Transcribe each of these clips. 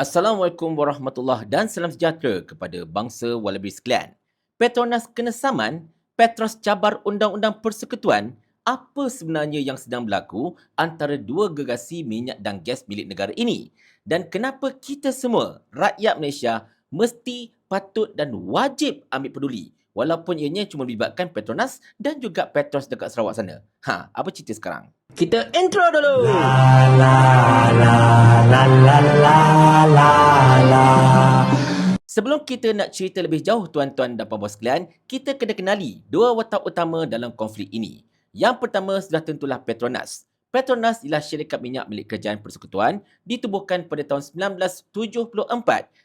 Assalamualaikum warahmatullahi dan salam sejahtera kepada bangsa Wallaby sekalian. Petronas kena saman, Petros cabar Undang-Undang Persekutuan, apa sebenarnya yang sedang berlaku antara dua gegasi minyak dan gas milik negara ini? Dan kenapa kita semua, rakyat Malaysia, mesti patut dan wajib ambil peduli walaupun ianya cuma melibatkan Petronas dan juga Petros dekat Sarawak sana. Ha, apa cerita sekarang? Kita intro dulu. Sebelum kita nak cerita lebih jauh tuan-tuan dan puan-puan sekalian, kita kena kenali dua watak utama dalam konflik ini. Yang pertama sudah tentulah Petronas. Petronas ialah syarikat minyak milik kerajaan persekutuan ditubuhkan pada tahun 1974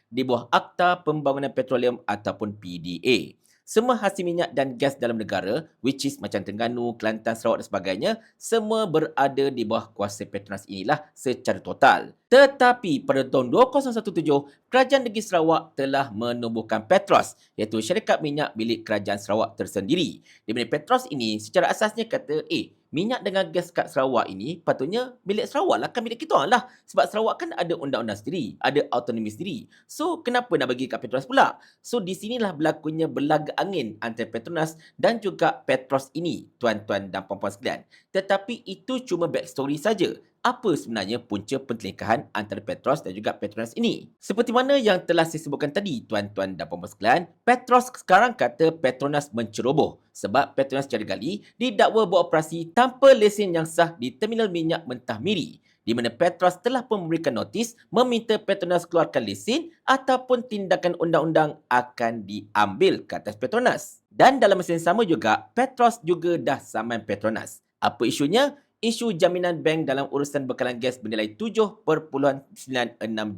di bawah Akta Pembangunan Petroleum ataupun PDA semua hasil minyak dan gas dalam negara, which is macam Terengganu, Kelantan, Sarawak dan sebagainya, semua berada di bawah kuasa Petronas inilah secara total. Tetapi pada tahun 2017, Kerajaan Negeri Sarawak telah menubuhkan Petros, iaitu syarikat minyak milik Kerajaan Sarawak tersendiri. Di mana Petros ini secara asasnya kata, eh, minyak dengan gas kat Sarawak ini patutnya milik Sarawak lah, kan milik kita lah. Sebab Sarawak kan ada undang-undang sendiri, ada autonomi sendiri. So, kenapa nak bagi kat Petronas pula? So, di sinilah berlakunya berlaga angin antara Petronas dan juga Petros ini, tuan-tuan dan puan-puan sekalian. Tetapi itu cuma backstory saja apa sebenarnya punca pertelingkahan antara Petros dan juga Petronas ini. Seperti mana yang telah saya sebutkan tadi, tuan-tuan dan puan-puan sekalian, Petros sekarang kata Petronas menceroboh sebab Petronas Cari Gali didakwa beroperasi tanpa lesen yang sah di terminal minyak mentah Miri di mana Petros telah pun memberikan notis meminta Petronas keluarkan lesen ataupun tindakan undang-undang akan diambil ke atas Petronas. Dan dalam yang sama juga, Petros juga dah saman Petronas. Apa isunya? Isu jaminan bank dalam urusan bekalan gas bernilai 7.96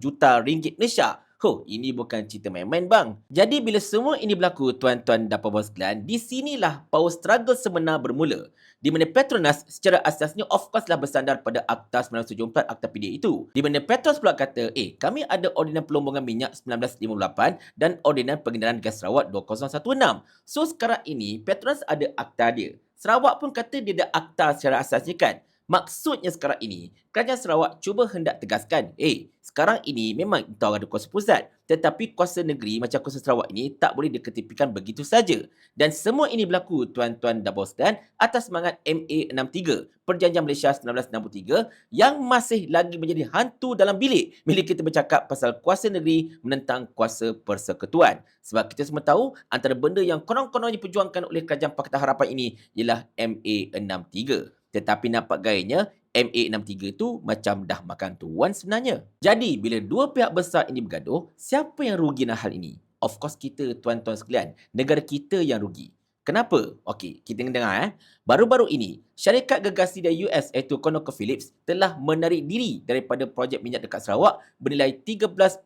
juta ringgit Malaysia. Oh, ini bukan cerita main-main bang. Jadi bila semua ini berlaku, tuan-tuan dan puan-puan sekalian, di sinilah power struggle sebenar bermula. Di mana Petronas secara asasnya of course lah bersandar pada Akta 1974 Akta PDA itu. Di mana Petronas pula kata, eh kami ada Ordinan Pelombongan Minyak 1958 dan Ordinan Pengendaraan Gas Sarawak 2016. So sekarang ini Petronas ada akta dia. Sarawak pun kata dia ada akta secara asasnya kan. Maksudnya sekarang ini, Kerajaan Sarawak cuba hendak tegaskan, eh, sekarang ini memang itu ada kuasa pusat. Tetapi kuasa negeri macam kuasa Sarawak ini tak boleh diketepikan begitu saja. Dan semua ini berlaku, tuan-tuan dan bos dan atas semangat MA63, Perjanjian Malaysia 1963, yang masih lagi menjadi hantu dalam bilik bila kita bercakap pasal kuasa negeri menentang kuasa persekutuan. Sebab kita semua tahu, antara benda yang konon-kononnya perjuangkan oleh Kerajaan Pakatan Harapan ini ialah MA63. Tetapi nampak gayanya MA63 tu macam dah makan tuan sebenarnya. Jadi bila dua pihak besar ini bergaduh, siapa yang rugi dalam hal ini? Of course kita tuan-tuan sekalian, negara kita yang rugi. Kenapa? Okey, kita dengar eh. Baru-baru ini, syarikat gegasi dari US iaitu ConocoPhillips telah menarik diri daripada projek minyak dekat Sarawak bernilai 13.7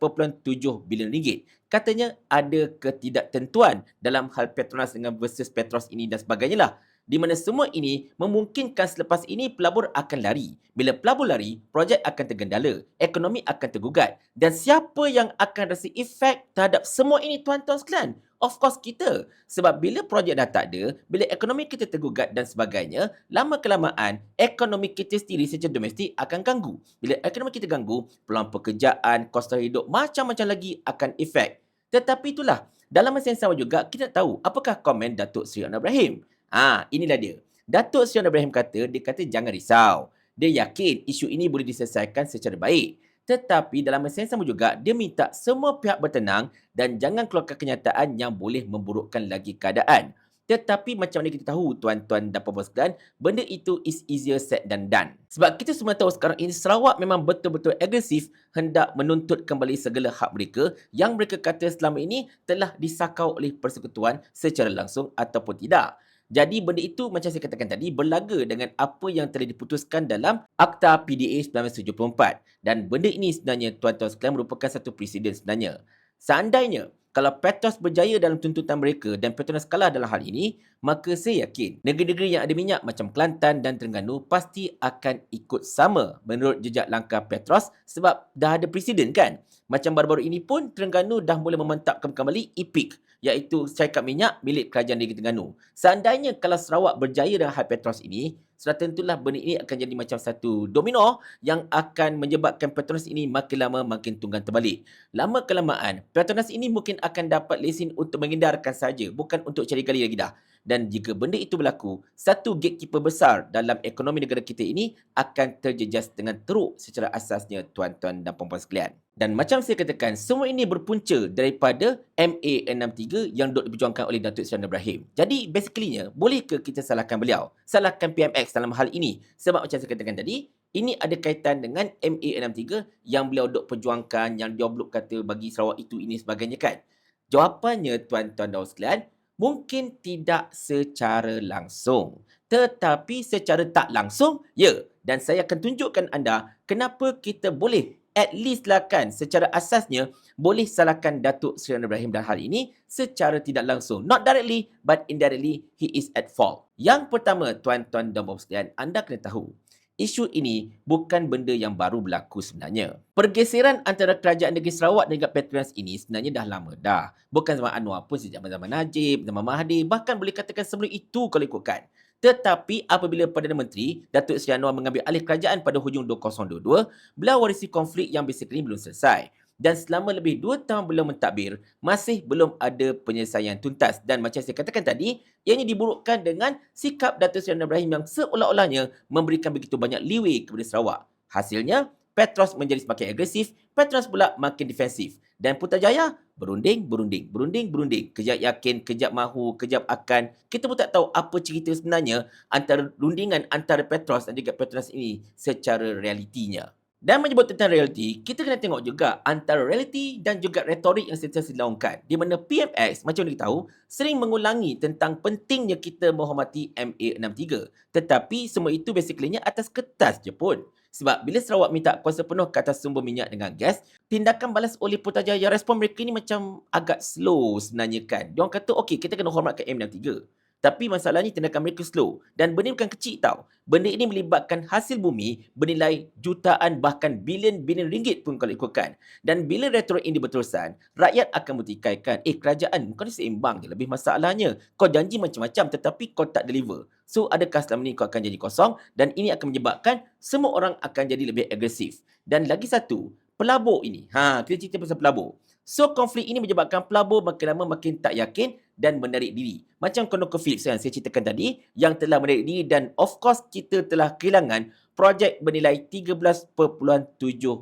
bilion ringgit. Katanya ada ketidaktentuan dalam hal Petronas dengan versus Petros ini dan sebagainya lah di mana semua ini memungkinkan selepas ini pelabur akan lari. Bila pelabur lari, projek akan tergendala, ekonomi akan tergugat. Dan siapa yang akan rasa efek terhadap semua ini tuan-tuan sekalian? Of course kita. Sebab bila projek dah tak ada, bila ekonomi kita tergugat dan sebagainya, lama-kelamaan ekonomi kita sendiri secara domestik akan ganggu. Bila ekonomi kita ganggu, peluang pekerjaan, kos hidup macam-macam lagi akan efek. Tetapi itulah, dalam masa yang sama juga, kita tahu apakah komen Datuk Seri Anwar Ibrahim. Ah, inilah dia. Datuk Seri Ibrahim kata, dia kata jangan risau. Dia yakin isu ini boleh diselesaikan secara baik. Tetapi dalam masa yang sama juga, dia minta semua pihak bertenang dan jangan keluarkan kenyataan yang boleh memburukkan lagi keadaan. Tetapi macam mana kita tahu tuan-tuan dan puan-puan sekalian, benda itu is easier said than done. Sebab kita semua tahu sekarang ini Sarawak memang betul-betul agresif hendak menuntut kembali segala hak mereka yang mereka kata selama ini telah disakau oleh persekutuan secara langsung ataupun tidak. Jadi benda itu macam saya katakan tadi berlaga dengan apa yang telah diputuskan dalam Akta PDA 1974 dan benda ini sebenarnya tuan-tuan sekalian merupakan satu presiden sebenarnya. Seandainya kalau Petros berjaya dalam tuntutan mereka dan Petronas kalah dalam hal ini, maka saya yakin negeri-negeri yang ada minyak macam Kelantan dan Terengganu pasti akan ikut sama menurut jejak langkah Petros sebab dah ada presiden kan. Macam baru-baru ini pun Terengganu dah mula memantapkan kembali EPIC iaitu syarikat minyak milik Kerajaan Negeri Terengganu. Seandainya kalau Sarawak berjaya dengan hal Petros ini, sudah tentulah benda ini akan jadi macam satu domino yang akan menyebabkan Petronas ini makin lama makin tunggang terbalik. Lama kelamaan, Petronas ini mungkin akan dapat lesen untuk mengindarkan saja, bukan untuk cari gali lagi dah. Dan jika benda itu berlaku, satu gatekeeper besar dalam ekonomi negara kita ini akan terjejas dengan teruk secara asasnya tuan-tuan dan puan-puan sekalian. Dan macam saya katakan, semua ini berpunca daripada MA63 yang duk diperjuangkan oleh Datuk Seri Ibrahim. Jadi basically-nya, boleh ke kita salahkan beliau? Salahkan PMX dalam hal ini? Sebab macam saya katakan tadi, ini ada kaitan dengan MA63 yang beliau duk perjuangkan, yang dia belum kata bagi Sarawak itu ini sebagainya kan? Jawapannya tuan-tuan dan sekalian, mungkin tidak secara langsung. Tetapi secara tak langsung, ya. Dan saya akan tunjukkan anda kenapa kita boleh at least lah kan secara asasnya boleh salahkan Datuk Seri Ibrahim dalam hal ini secara tidak langsung. Not directly but indirectly he is at fault. Yang pertama tuan-tuan dan puan sekalian, anda kena tahu isu ini bukan benda yang baru berlaku sebenarnya. Pergeseran antara kerajaan negeri Sarawak dan Petronas ini sebenarnya dah lama dah. Bukan zaman Anwar pun sejak zaman Najib, zaman Mahathir, bahkan boleh katakan sebelum itu kalau ikutkan. Tetapi apabila Perdana Menteri Datuk Seri Anwar mengambil alih kerajaan pada hujung 2022, beliau warisi konflik yang basically belum selesai dan selama lebih dua tahun belum mentadbir, masih belum ada penyelesaian tuntas. Dan macam saya katakan tadi, ianya diburukkan dengan sikap Datuk Seri Ibrahim yang seolah-olahnya memberikan begitu banyak leeway kepada Sarawak. Hasilnya, Petros menjadi semakin agresif, Petros pula makin defensif. Dan Putrajaya berunding, berunding, berunding, berunding. Kejap yakin, kejap mahu, kejap akan. Kita pun tak tahu apa cerita sebenarnya antara rundingan antara Petros dan juga Petros ini secara realitinya. Dan menyebut tentang realiti, kita kena tengok juga antara realiti dan juga retorik yang sentiasa dilaungkan. Di mana PMX, macam kita tahu, sering mengulangi tentang pentingnya kita menghormati MA63. Tetapi semua itu basically atas kertas je pun. Sebab bila Sarawak minta kuasa penuh ke atas sumber minyak dengan gas, tindakan balas oleh Putrajaya respon mereka ni macam agak slow sebenarnya kan. Diorang kata, okey kita kena hormatkan M63. Tapi masalahnya tindakan mereka slow. Dan benda bukan kecil tau. Benda ini melibatkan hasil bumi bernilai jutaan bahkan bilion-bilion ringgit pun kalau ikutkan. Dan bila retorik ini berterusan, rakyat akan bertikaikan, eh kerajaan bukan seimbang je lebih masalahnya. Kau janji macam-macam tetapi kau tak deliver. So adakah selama ini kau akan jadi kosong dan ini akan menyebabkan semua orang akan jadi lebih agresif. Dan lagi satu, pelabur ini. Ha, kita cerita pasal pelabur. So konflik ini menyebabkan pelabur makin lama makin tak yakin dan menarik diri. Macam ConocoPhillips yang saya ceritakan tadi yang telah menarik diri dan of course kita telah kehilangan projek bernilai 13.7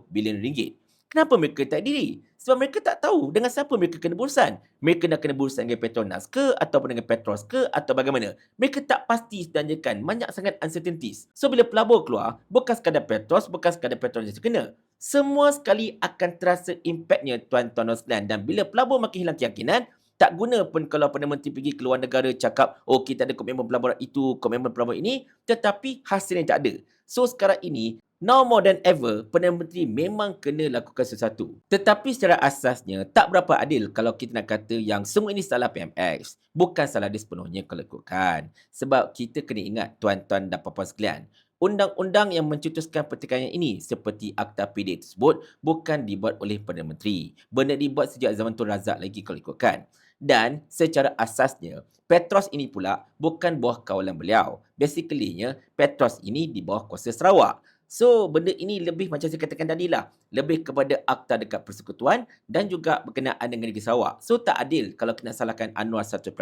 bilion ringgit. Kenapa mereka tak diri? Sebab mereka tak tahu dengan siapa mereka kena berurusan. Mereka nak kena berurusan dengan Petronas ke ataupun dengan Petros ke atau bagaimana. Mereka tak pasti sebenarnya kan. Banyak sangat uncertainties. So bila pelabur keluar, bukan sekadar Petros, bukan sekadar Petronas yang kena. Semua sekali akan terasa impactnya tuan-tuan dan sekalian. Dan bila pelabur makin hilang keyakinan, tak guna pun kalau Perdana Menteri pergi ke luar negara cakap, oh kita ada komitmen pelaburan itu, komitmen pelaburan ini, tetapi hasilnya tak ada. So sekarang ini, Now more than ever, Perdana Menteri memang kena lakukan sesuatu. Tetapi secara asasnya, tak berapa adil kalau kita nak kata yang semua ini salah PMX. Bukan salah dia sepenuhnya kalau lakukan. Sebab kita kena ingat tuan-tuan dan puan-puan sekalian. Undang-undang yang mencetuskan pertikaian ini seperti Akta PD tersebut bukan dibuat oleh Perdana Menteri. Benda dibuat sejak zaman Tun Razak lagi kalau ikutkan. Dan secara asasnya, Petros ini pula bukan buah kawalan beliau. Basically-nya, Petros ini di bawah kuasa Sarawak. So, benda ini lebih macam saya katakan tadi lah. Lebih kepada akta dekat persekutuan dan juga berkenaan dengan negeri Sarawak. So, tak adil kalau kena salahkan Anwar 100%.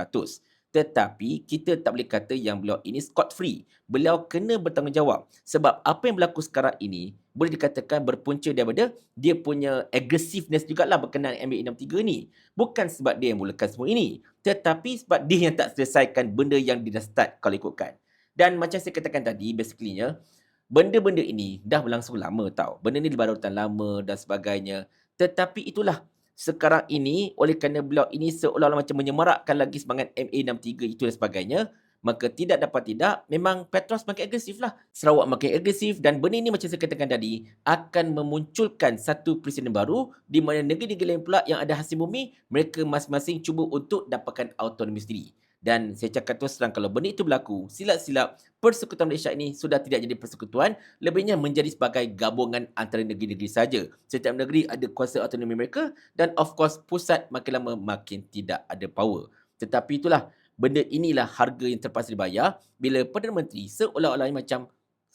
Tetapi, kita tak boleh kata yang beliau ini scot free. Beliau kena bertanggungjawab. Sebab apa yang berlaku sekarang ini, boleh dikatakan berpunca daripada dia punya aggressiveness jugalah berkenaan MA63 ni. Bukan sebab dia yang mulakan semua ini. Tetapi sebab dia yang tak selesaikan benda yang dia dah start kalau ikutkan. Dan macam saya katakan tadi, basically-nya, benda-benda ini dah berlangsung lama tau. Benda ni berlarutan lama dan sebagainya. Tetapi itulah sekarang ini oleh kerana beliau ini seolah-olah macam menyemarakkan lagi semangat MA63 itu dan sebagainya. Maka tidak dapat tidak, memang Petros makin agresif lah. Sarawak makin agresif dan benda ini macam saya katakan tadi akan memunculkan satu presiden baru di mana negeri-negeri lain pula yang ada hasil bumi, mereka masing-masing cuba untuk dapatkan autonomi sendiri. Dan saya cakap terus terang kalau benda itu berlaku, silap-silap Persekutuan Malaysia ini sudah tidak jadi persekutuan, lebihnya menjadi sebagai gabungan antara negeri-negeri saja. Setiap negeri ada kuasa autonomi mereka dan of course pusat makin lama makin tidak ada power. Tetapi itulah benda inilah harga yang terpaksa dibayar bila Perdana Menteri seolah-olahnya macam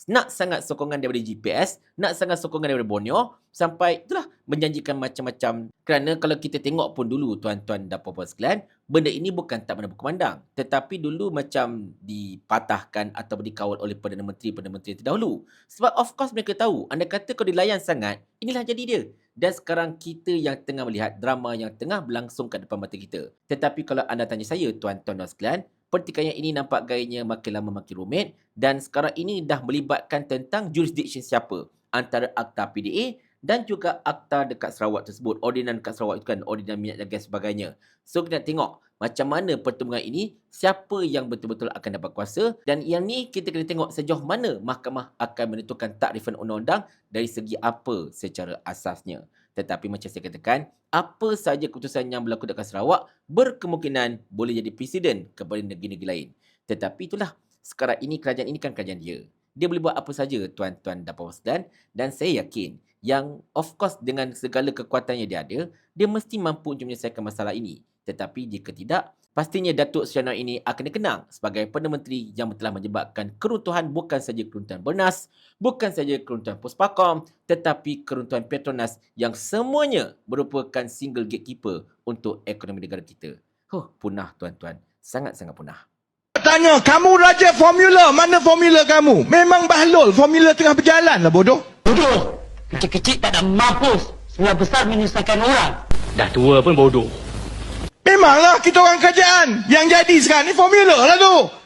nak sangat sokongan daripada GPS, nak sangat sokongan daripada Borneo, sampai itulah menjanjikan macam-macam. Kerana kalau kita tengok pun dulu tuan-tuan dan puan-puan sekalian, benda ini bukan tak pernah berkumandang. Tetapi dulu macam dipatahkan atau dikawal oleh Perdana Menteri-Perdana Menteri terdahulu. Sebab of course mereka tahu, anda kata kalau dilayan sangat, inilah jadi dia. Dan sekarang kita yang tengah melihat drama yang tengah berlangsung kat depan mata kita. Tetapi kalau anda tanya saya, tuan-tuan dan sekalian, pertikaian ini nampak gayanya makin lama makin rumit dan sekarang ini dah melibatkan tentang jurisdiction siapa antara akta PDA dan juga akta dekat Sarawak tersebut. Ordinan dekat Sarawak itu kan, ordinan minyak dan gas sebagainya. So kita nak tengok macam mana pertemuan ini, siapa yang betul-betul akan dapat kuasa dan yang ni kita kena tengok sejauh mana mahkamah akan menentukan takrifan undang-undang dari segi apa secara asasnya. Tetapi macam saya katakan, apa saja keputusan yang berlaku dekat Sarawak berkemungkinan boleh jadi presiden kepada negeri-negeri lain. Tetapi itulah, sekarang ini kerajaan ini kan kerajaan dia. Dia boleh buat apa saja tuan-tuan dan puan dan saya yakin yang of course dengan segala kekuatan yang dia ada, dia mesti mampu untuk menyelesaikan masalah ini. Tetapi jika tidak, pastinya Datuk Seri Anwar ini akan dikenang sebagai Perdana Menteri yang telah menyebabkan keruntuhan bukan saja keruntuhan Bernas, bukan saja keruntuhan Puspakom, tetapi keruntuhan Petronas yang semuanya merupakan single gatekeeper untuk ekonomi negara kita. Huh, punah tuan-tuan. Sangat-sangat punah. Tanya, kamu raja formula, mana formula kamu? Memang bahlul, formula tengah berjalan lah bodoh. Bodoh. Kecil-kecil tak ada mampus. Sebelah besar menyusahkan orang. Dah tua pun bodoh. Memanglah kita orang kerajaan. Yang jadi sekarang ni formula lah tu.